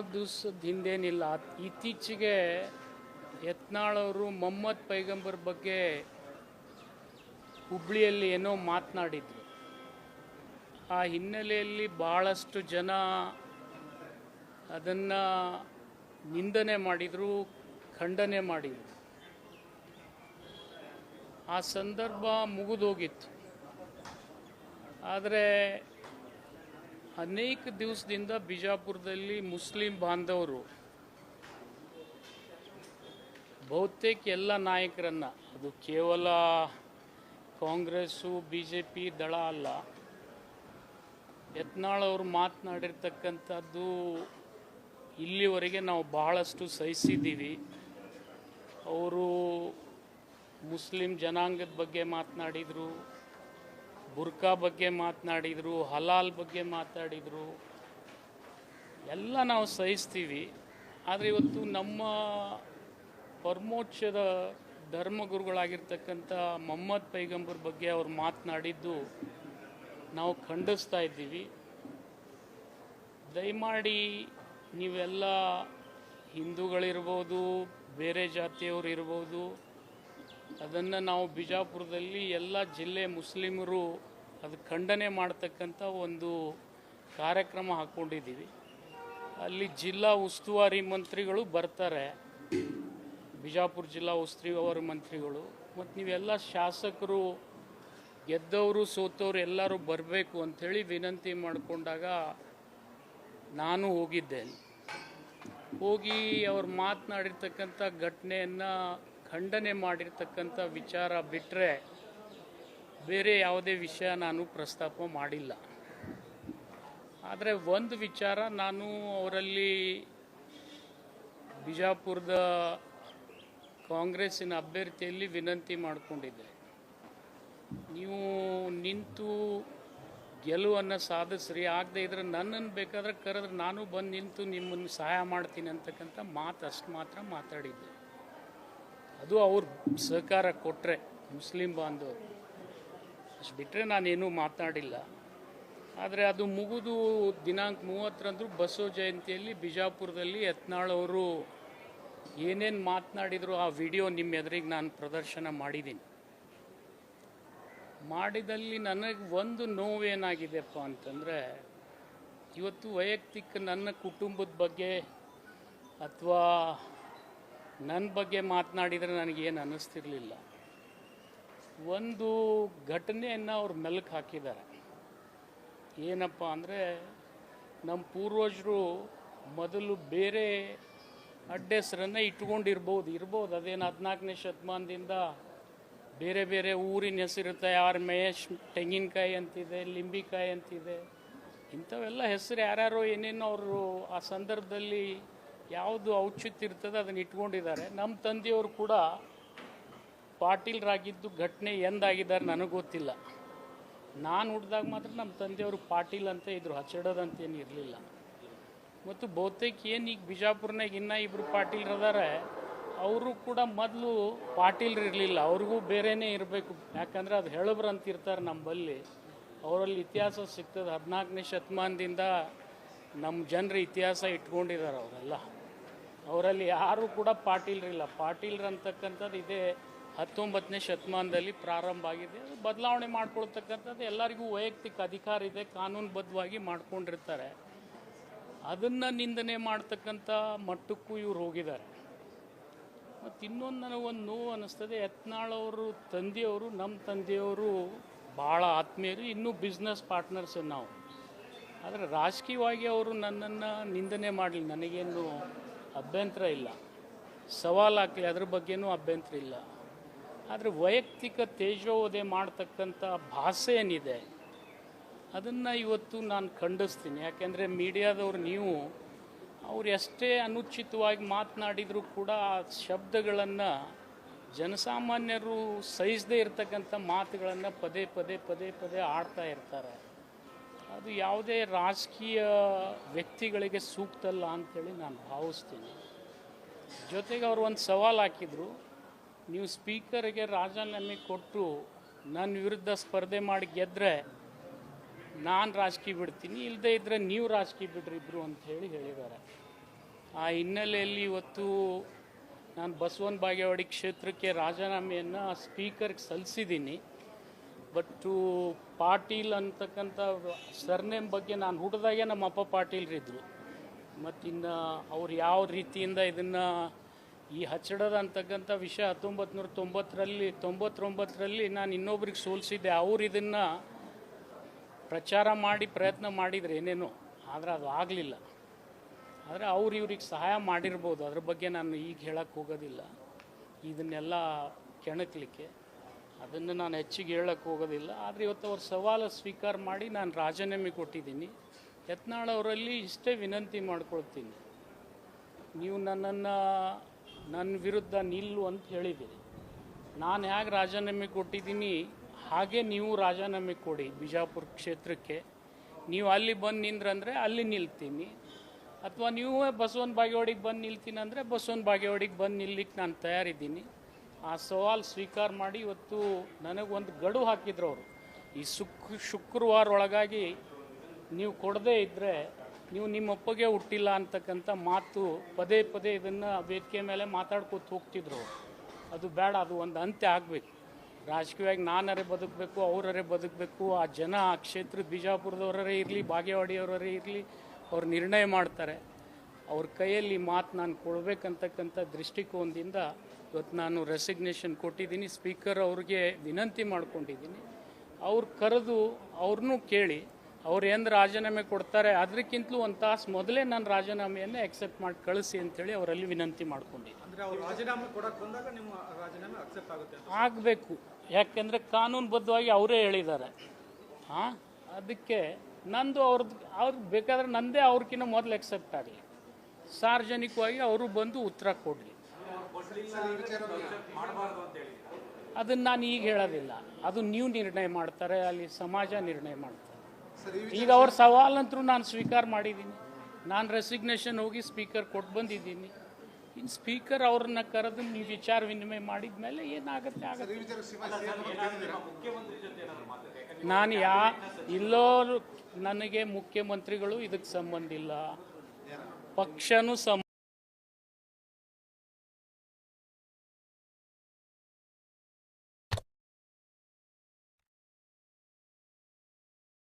ದಿವಸದ ಹಿಂದೇನಿಲ್ಲ ಇತ್ತೀಚೆಗೆ ಯತ್ನಾಳವರು ಮೊಹಮ್ಮದ್ ಪೈಗಂಬರ್ ಬಗ್ಗೆ ಹುಬ್ಳಿಯಲ್ಲಿ ಏನೋ ಮಾತನಾಡಿದ್ರು. ಆ ಹಿನ್ನೆಲೆಯಲ್ಲಿ ಭಾಳಷ್ಟು ಜನ ಅದನ್ನು ನಿಂದನೆ ಮಾಡಿದರು, ಖಂಡನೆ ಮಾಡಿದರು. ಆ ಸಂದರ್ಭ ಮುಗಿದೋಗಿತ್ತು. ಆದರೆ ಅನೇಕ ದಿವಸದಿಂದ ಬಿಜಾಪುರದಲ್ಲಿ ಮುಸ್ಲಿಂ ಬಾಂಧವರು, ಬಹುತೇಕ ಎಲ್ಲ ನಾಯಕರನ್ನು, ಅದು ಕೇವಲ ಕಾಂಗ್ರೆಸ್ಸು ಬಿ ಜೆ ಪಿ ದಳ ಅಲ್ಲ, ಯತ್ನಾಳ್ ಅವರು ಮಾತನಾಡಿರ್ತಕ್ಕಂಥದ್ದು ಇಲ್ಲಿವರೆಗೆ ನಾವು ಬಹಳಷ್ಟು ಸಹಿಸಿದ್ದೀವಿ. ಅವರು ಮುಸ್ಲಿಂ ಜನಾಂಗದ ಬಗ್ಗೆ ಮಾತನಾಡಿದರು. ಬುರ್ಕಾ ಬಗ್ಗೆ ಮಾತನಾಡಿದರು, ಹಲಾಲ್ ಬಗ್ಗೆ ಮಾತಾಡಿದರು ಎಲ್ಲ ನಾವು ಸಹಿಸ್ತೀವಿ. ಆದರೆ ಇವತ್ತು ನಮ್ಮ ಪರಮೋಚ್ಚದ ಧರ್ಮಗುರುಗಳಾಗಿರ್ತಕ್ಕಂಥ ಮೊಹಮ್ಮದ್ ಪೈಗಂಬರ್ ಬಗ್ಗೆ ಅವ್ರು ಮಾತನಾಡಿದ್ದು ನಾವು ಖಂಡಿಸ್ತಾ ಇದ್ದೀವಿ. ದಯಮಾಡಿ ನೀವೆಲ್ಲ ಹಿಂದೂಗಳಿರ್ಬೋದು, ಬೇರೆ ಜಾತಿಯವರು ಇರ್ಬೋದು ಅದನ್ನು ನಾವು ಬಿಜಾಪುರದಲ್ಲಿ ಎಲ್ಲ ಜಿಲ್ಲೆ ಮುಸ್ಲಿಮರು ಅದು ಖಂಡನೆ ಮಾಡತಕ್ಕಂಥ ಒಂದು ಕಾರ್ಯಕ್ರಮ ಹಾಕ್ಕೊಂಡಿದ್ದೀವಿ. ಅಲ್ಲಿ ಜಿಲ್ಲಾ ಉಸ್ತುವಾರಿ ಮಂತ್ರಿಗಳು ಬರ್ತಾರೆ. ಬಿಜಾಪುರ ಜಿಲ್ಲಾ ಉಸ್ತುವಾರಿ ಮಂತ್ರಿಗಳು. ಮತ್ತು ನೀವೆಲ್ಲ ಶಾಸಕರು, ಗೆದ್ದವರು, ಸೋತವರು ಎಲ್ಲರೂ ಬರಬೇಕು ಅಂಥೇಳಿ ವಿನಂತಿ ಮಾಡಿಕೊಂಡಾಗ ನಾನು ಹೋಗಿದ್ದೇನೆ. ಹೋಗಿ ಅವ್ರು ಮಾತನಾಡಿರ್ತಕ್ಕಂಥ ಘಟನೆಯನ್ನು ಖಂಡನೆ ಮಾಡಿರ್ತಕ್ಕಂಥ ವಿಚಾರ ಬಿಟ್ಟರೆ ಬೇರೆ ಯಾವುದೇ ವಿಷಯ ನಾನು ಪ್ರಸ್ತಾಪ ಮಾಡಿಲ್ಲ. ಆದರೆ ಒಂದು ವಿಚಾರ ನಾನು ಅವರಲ್ಲಿ ಬಿಜಾಪುರದ ಕಾಂಗ್ರೆಸ್ಸಿನ ಅಭ್ಯರ್ಥಿಯಲ್ಲಿ ವಿನಂತಿ ಮಾಡಿಕೊಂಡಿದ್ದೆ. ನೀವು ನಿಂತು ಗೆಲುವನ್ನು ಸಾಧಿಸ್ರಿ, ಆಗದೆ ಇದ್ರೆ ನನ್ನನ್ನು ಬೇಕಾದ್ರೆ ಕರೆದ್ರೆ ನಾನು ಬಂದು ನಿಂತು ನಿಮ್ಮನ್ನು ಸಹಾಯ ಮಾಡ್ತೀನಿ ಅಂತಕ್ಕಂಥ ಮಾತು ಅಷ್ಟು ಮಾತ್ರ ಮಾತಾಡಿದ್ದೆ. ಅದು ಅವ್ರು ಸಹಕಾರ ಕೊಟ್ಟರೆ ಮುಸ್ಲಿಂ ಬಾಂಧವರು. ಅಷ್ಟು ಬಿಟ್ಟರೆ ನಾನೇನೂ ಮಾತನಾಡಿಲ್ಲ. ಆದರೆ ಅದು ಮುಗಿದು ದಿನಾಂಕ ಮೂವತ್ತರಂದು ಬಸವ ಜಯಂತಿಯಲ್ಲಿ ಬಿಜಾಪುರದಲ್ಲಿ ಯತ್ನಾಳವರು ಏನೇನು ಮಾತನಾಡಿದ್ರು ಆ ವಿಡಿಯೋ ನಿಮ್ಮ ಎದುರಿಗೆ ನಾನು ಪ್ರದರ್ಶನ ಮಾಡಿದ್ದೀನಿ. ಮಾಡಿದಲ್ಲಿ ನನಗೆ ಒಂದು ನೋವೇನಾಗಿದೆಪ್ಪ ಅಂತಂದರೆ, ಇವತ್ತು ವೈಯಕ್ತಿಕ ನನ್ನ ಕುಟುಂಬದ ಬಗ್ಗೆ ಅಥವಾ ನನ್ನ ಬಗ್ಗೆ ಮಾತನಾಡಿದರೆ ನನಗೇನು ಅನ್ನಿಸ್ತಿರ್ಲಿಲ್ಲ. ಒಂದು ಘಟನೆಯನ್ನು ಅವ್ರು ಮೆಲುಕು ಹಾಕಿದ್ದಾರೆ. ಏನಪ್ಪ ಅಂದರೆ ನಮ್ಮ ಪೂರ್ವಜರು ಮೊದಲು ಬೇರೆ ಅಡ್ಡೆಸರನ್ನು ಇಟ್ಕೊಂಡಿರ್ಬೋದು, ಇರ್ಬೋದು. ಅದೇನು ಹದಿನಾಲ್ಕನೇ ಶತಮಾನದಿಂದ ಬೇರೆ ಬೇರೆ ಊರಿನ ಹೆಸರಿರುತ್ತೆ. ಯಾರು ಮಹೇಶ್, ತೆಂಗಿನಕಾಯಿ ಅಂತಿದೆ, ಲಿಂಬಿಕಾಯಿ ಅಂತಿದೆ. ಇಂಥವೆಲ್ಲ ಹೆಸರು ಯಾರ್ಯಾರೋ ಏನೇನೋ ಅವರು ಆ ಸಂದರ್ಭದಲ್ಲಿ ಯಾವುದು ಔಚಿತ್ಯ ಇರ್ತದೆ ಅದನ್ನು ಇಟ್ಕೊಂಡಿದ್ದಾರೆ. ನಮ್ಮ ತಂದೆಯವರು ಕೂಡ ಪಾಟೀಲ್ರಾಗಿದ್ದು ಘಟನೆ ಎಂದಾಗಿದ್ದಾರೆ ನನಗೆ ಗೊತ್ತಿಲ್ಲ. ನಾನು ಹುಡ್ದಾಗ ಮಾತ್ರ ನಮ್ಮ ತಂದೆಯವರು ಪಾಟೀಲ್ ಅಂತ ಇದ್ರು ಹಚ್ಚಿಡೋದಂತೇನು ಇರಲಿಲ್ಲ. ಮತ್ತು ಬಹುತೇಕ ಏನು ಈಗ ಬಿಜಾಪುರ್ನಾಗ ಇನ್ನೂ ಇಬ್ಬರು ಪಾಟೀಲ್ರದಾರೆ, ಅವರು ಕೂಡ ಮೊದಲು ಪಾಟೀಲ್ರು ಇರಲಿಲ್ಲ ಅವ್ರಿಗೂ ಬೇರೆನೇ ಇರಬೇಕು. ಯಾಕಂದರೆ ಅದು ಹೇಳಬ್ರು ಅಂತ ಇರ್ತಾರೆ ನಮ್ಮಲ್ಲಿ ಅವರಲ್ಲಿ ಇತಿಹಾಸ ಸಿಗ್ತದೆ. ಹದಿನಾಲ್ಕನೇ ಶತಮಾನದಿಂದ ನಮ್ಮ ಜನರ ಇತಿಹಾಸ ಇಟ್ಕೊಂಡಿದ್ದಾರೆ ಅವರೆಲ್ಲ. ಅವರಲ್ಲಿ ಯಾರೂ ಕೂಡ ಪಾಟೀಲ್ರಿಲ್ಲ. ಪಾಟೀಲ್ರು ಅಂತಕ್ಕಂಥದ್ದು ಇದೇ ಹತ್ತೊಂಬತ್ತನೇ ಶತಮಾನದಲ್ಲಿ ಪ್ರಾರಂಭ ಆಗಿದೆ. ಬದಲಾವಣೆ ಮಾಡ್ಕೊಳ್ತಕ್ಕಂಥದ್ದು ಎಲ್ಲರಿಗೂ ವೈಯಕ್ತಿಕ ಅಧಿಕಾರ ಇದೆ, ಕಾನೂನುಬದ್ಧವಾಗಿ ಮಾಡ್ಕೊಂಡಿರ್ತಾರೆ. ಅದನ್ನು ನಿಂದನೆ ಮಾಡ್ತಕ್ಕಂಥ ಮಟ್ಟಕ್ಕೂ ಇವ್ರು ಹೋಗಿದ್ದಾರೆ. ಮತ್ತು ಇನ್ನೊಂದು ನನಗೊಂದು ನೋವು ಅನ್ನಿಸ್ತದೆ ಯತ್ನಾಳವರು ತಂದೆಯವರು ನಮ್ಮ ತಂದೆಯವರು ಭಾಳ ಆತ್ಮೀಯರು, ಇನ್ನೂ ಬಿಸ್ನೆಸ್ ಪಾರ್ಟ್ನರ್ಸ್ ನಾವು. ಆದರೆ ರಾಜಕೀಯವಾಗಿ ಅವರು ನನ್ನನ್ನು ನಿಂದನೆ ಮಾಡಲಿ ನನಗೇನು ಅಭ್ಯಂತರ ಇಲ್ಲ. ಸವಾಲು ಹಾಕಲಿ, ಅದ್ರ ಬಗ್ಗೆನೂ ಅಭ್ಯಂತರ ಇಲ್ಲ. ಆದರೆ ವೈಯಕ್ತಿಕ ತೇಜೋವಧೆ ಮಾಡ್ತಕ್ಕಂಥ ಭಾಷೆ ಏನಿದೆ, ಅದನ್ನು ಇವತ್ತು ನಾನು ಖಂಡಿಸ್ತೀನಿ. ಯಾಕೆಂದರೆ ಮೀಡಿಯಾದವ್ರು ನೀವು, ಅವ್ರು ಎಷ್ಟೇ ಅನುಚಿತವಾಗಿ ಮಾತನಾಡಿದರೂ ಕೂಡ ಆ ಶಬ್ದಗಳನ್ನು ಜನಸಾಮಾನ್ಯರು ಸಹಿಸದೇ ಇರತಕ್ಕಂಥ ಮಾತುಗಳನ್ನು ಪದೇ ಪದೇ ಪದೇ ಪದೇ ಆಡ್ತಾ ಇರ್ತಾರೆ. ಅದು ಯಾವುದೇ ರಾಜಕೀಯ ವ್ಯಕ್ತಿಗಳಿಗೆ ಸೂಕ್ತ ಅಲ್ಲ ಅಂಥೇಳಿ ನಾನು ಭಾವಿಸ್ತೀನಿ. ಜೊತೆಗೆ ಅವರು ಒಂದು ಸವಾಲು ಹಾಕಿದರು, ನೀವು ಸ್ಪೀಕರ್ಗೆ ರಾಜೀನಾಮೆ ಕೊಟ್ಟು ನನ್ನ ವಿರುದ್ಧ ಸ್ಪರ್ಧೆ ಮಾಡಿ ಗೆದ್ದರೆ ನಾನು ರಾಜಕೀಯ ಬಿಡ್ತೀನಿ ಇಲ್ಲದೇ ಇದ್ದರೆ ನೀವು ರಾಜಕೀಯ ಬಿಡ್ರಿ ಇಬ್ರು ಅಂತ ಹೇಳಿ ಹೇಳಿದ್ದಾರೆ. ಆ ಹಿನ್ನೆಲೆಯಲ್ಲಿ ಇವತ್ತು ನಾನು ಬಸವನ ಬಾಗೇವಾಡಿ ಕ್ಷೇತ್ರಕ್ಕೆ ರಾಜೀನಾಮೆಯನ್ನು ಸ್ಪೀಕರ್ಗೆ ಸಲ್ಲಿಸಿದ್ದೀನಿ. ಬಟ್ಟು ಪಾಟೀಲ್ ಅಂತಕ್ಕಂಥ ಸರ್ನೇಮ್ ಬಗ್ಗೆ ನಾನು ಹುಟ್ಟಿದಾಗೆ ನಮ್ಮ ಅಪ್ಪ ಪಾಟೀಲ್ರಿದ್ದರು ಮತ್ತಿನ್ನು ಅವ್ರು ಯಾವ ರೀತಿಯಿಂದ ಇದನ್ನು ಈ ಹಚ್ಚಡದ ಅಂತಕ್ಕಂಥ ವಿಷಯ ಹತ್ತೊಂಬತ್ತು ನೂರ ತೊಂಬತ್ತರಲ್ಲಿ ತೊಂಬತ್ತೊಂಬತ್ತರಲ್ಲಿ ನಾನು ಇನ್ನೊಬ್ರಿಗೆ ಸೋಲಿಸಿದ್ದೆ. ಅವ್ರು ಇದನ್ನು ಪ್ರಚಾರ ಮಾಡಿ ಪ್ರಯತ್ನ ಮಾಡಿದರೆ ಏನೇನೋ, ಆದರೆ ಅದು ಆಗಲಿಲ್ಲ. ಆದರೆ ಅವ್ರು ಇವ್ರಿಗೆ ಸಹಾಯ ಮಾಡಿರ್ಬೋದು. ಅದ್ರ ಬಗ್ಗೆ ನಾನು ಈಗ ಹೇಳಕ್ಕೆ ಹೋಗೋದಿಲ್ಲ. ಇದನ್ನೆಲ್ಲ ಕೆಣಕಲಿಕ್ಕೆ. ಅದನ್ನು ನಾನು ಹೆಚ್ಚಿಗೆ ಹೇಳಕ್ಕೆ ಹೋಗೋದಿಲ್ಲ. ಆದರೆ ಇವತ್ತು ಅವ್ರ ಸವಾಲು ಸ್ವೀಕಾರ ಮಾಡಿ ನಾನು ರಾಜೀನಾಮೆ ಕೊಟ್ಟಿದ್ದೀನಿ. ಯತ್ನಾಳ್ ಅವರಲ್ಲಿ ಇಷ್ಟೇ ವಿನಂತಿ ಮಾಡ್ಕೊಳ್ತೀನಿ. ನೀವು ನನ್ನನ್ನು, ನನ್ನ ವಿರುದ್ಧ ನಿಲ್ಲು ಅಂತ ಹೇಳಿದ್ದೀರಿ. ನಾನು ಹೇಗೆ ರಾಜೀನಾಮೆ ಕೊಟ್ಟಿದ್ದೀನಿ, ಹಾಗೆ ನೀವು ರಾಜೀನಾಮೆ ಕೊಡಿ ಬಿಜಾಪುರ ಕ್ಷೇತ್ರಕ್ಕೆ. ನೀವು ಅಲ್ಲಿ ಬಂದು ನಿಂದ್ರಂದರೆ ಅಲ್ಲಿ ನಿಲ್ತೀನಿ. ಅಥವಾ ನೀವು ಬಸವನ ಬಾಗೇವಾಡಿಗೆ ಬಂದು ನಿಲ್ತೀನಿ ಅಂದರೆ ಬಸವನ ಬಾಗೇವಾಡಿಗೆ ಬಂದು ನಿಲ್ಲಿಕ್ಕೆ ನಾನು ತಯಾರಿದ್ದೀನಿ. ಆ ಸವಾಲು ಸ್ವೀಕಾರ ಮಾಡಿ ಇವತ್ತು ನನಗೊಂದು ಗಡು ಹಾಕಿದ್ರು ಅವರು. ಈ ಶುಕ್ ಶುಕ್ರವಾರ ಒಳಗಾಗಿ ನೀವು ಕೊಡದೇ ಇದ್ದರೆ ನೀವು ನಿಮ್ಮ ಒಪ್ಪಿಗೆ ಹುಟ್ಟಿಲ್ಲ ಅಂತಕ್ಕಂಥ ಮಾತು ಪದೇ ಪದೇ ಇದನ್ನು ವೇದಿಕೆ ಮೇಲೆ ಮಾತಾಡ್ಕೋತ ಹೋಗ್ತಿದ್ರು. ಅದು ಬೇಡ, ಅದು ಒಂದು ಅಂತ್ಯ ಆಗಬೇಕು. ರಾಜಕೀಯವಾಗಿ ನಾನರೇ ಬದುಕಬೇಕು, ಅವರರೇ ಬದುಕಬೇಕು, ಆ ಜನ, ಆ ಕ್ಷೇತ್ರ ಬಿಜಾಪುರದವರೇ ಇರಲಿ ಬಾಗೇವಾಡಿಯವರೇ ಇರಲಿ, ಅವ್ರು ನಿರ್ಣಯ ಮಾಡ್ತಾರೆ. ಅವ್ರ ಕೈಯಲ್ಲಿ ಮಾತು ನಾನು ಕೊಡಬೇಕಂತಕ್ಕಂಥ ದೃಷ್ಟಿಕೋನದಿಂದ ಇವತ್ತು ನಾನು ರೆಸಿಗ್ನೇಷನ್ ಕೊಟ್ಟಿದ್ದೀನಿ. ಸ್ಪೀಕರ್ ಅವ್ರಿಗೆ ವಿನಂತಿ ಮಾಡ್ಕೊಂಡಿದ್ದೀನಿ. ಅವ್ರು ಕರೆದು ಅವ್ರನ್ನೂ ಕೇಳಿ ಅವ್ರು ಏನು ರಾಜೀನಾಮೆ ಕೊಡ್ತಾರೆ ಅದಕ್ಕಿಂತಲೂ ಒಂದು ತಾಸು ಮೊದಲೇ ನಾನು ರಾಜೀನಾಮೆಯನ್ನು ಎಕ್ಸೆಪ್ಟ್ ಮಾಡಿ ಕಳಿಸಿ ಅಂತೇಳಿ ಅವರಲ್ಲಿ ವಿನಂತಿ ಮಾಡ್ಕೊಂಡಿದ್ದೀನಿ. ಅಂದ್ರೆ ಅವ್ರು ರಾಜೀನಾಮೆ ಕೊಡೋಕೆ ಬಂದಾಗ ನಿಮ್ಮ ರಾಜೀನಾಮೆ ಅಕ್ಸೆಪ್ಟ್ ಆಗುತ್ತೆ ಅಂತ ಆಗಬೇಕು. ಯಾಕೆಂದರೆ ಕಾನೂನುಬದ್ಧವಾಗಿ ಅವರೇ ಹೇಳಿದ್ದಾರೆ. ಹಾಂ? ಅದಕ್ಕೆ ನಂದು ಅವ್ರದ್ದು ಅವ್ರಿಗೆ ಬೇಕಾದ್ರೆ ನಂದೇ ಅವ್ರಕ್ಕಿಂತ ಮೊದಲು ಎಕ್ಸೆಪ್ಟ್ ಆಗಲಿ. ಸಾರ್ವಜನಿಕವಾಗಿ ಅವರು ಬಂದು ಉತ್ತರ ಕೊಡಲಿ. ಅದನ್ನು ನಾನು ಈಗ ಹೇಳೋದಿಲ್ಲ. ಅದು ನೀವು ನಿರ್ಣಯ ಮಾಡ್ತಾರೆ ಅಲ್ಲಿ ಸಮಾಜ ನಿರ್ಣಯ ಮಾಡ್ತಾರೆ ಈಗ ಅವ್ರ ಸವಾಲಂತರೂ ನಾನು ಸ್ವೀಕಾರ ಮಾಡಿದ್ದೀನಿ. ನಾನು ರೆಸಿಗ್ನೇಷನ್ ಹೋಗಿ ಸ್ಪೀಕರ್ ಕೊಟ್ಟು ಬಂದಿದ್ದೀನಿ. ಇನ್ನು ಸ್ಪೀಕರ್ ಅವ್ರನ್ನ ಕರೆದು ನೀವು ವಿಚಾರ ವಿನಿಮಯ ಮಾಡಿದ ಮೇಲೆ ಏನಾಗುತ್ತೆ ಆಗುತ್ತೆ. ನಾನು ಯಾ ಇಲ್ಲೋ ನನಗೆ ಮುಖ್ಯಮಂತ್ರಿಗಳು ಇದಕ್ಕೆ ಸಂಬಂಧ ಇಲ್ಲ. ಪಕ್ಷನೂ ಸಂಬಂಧ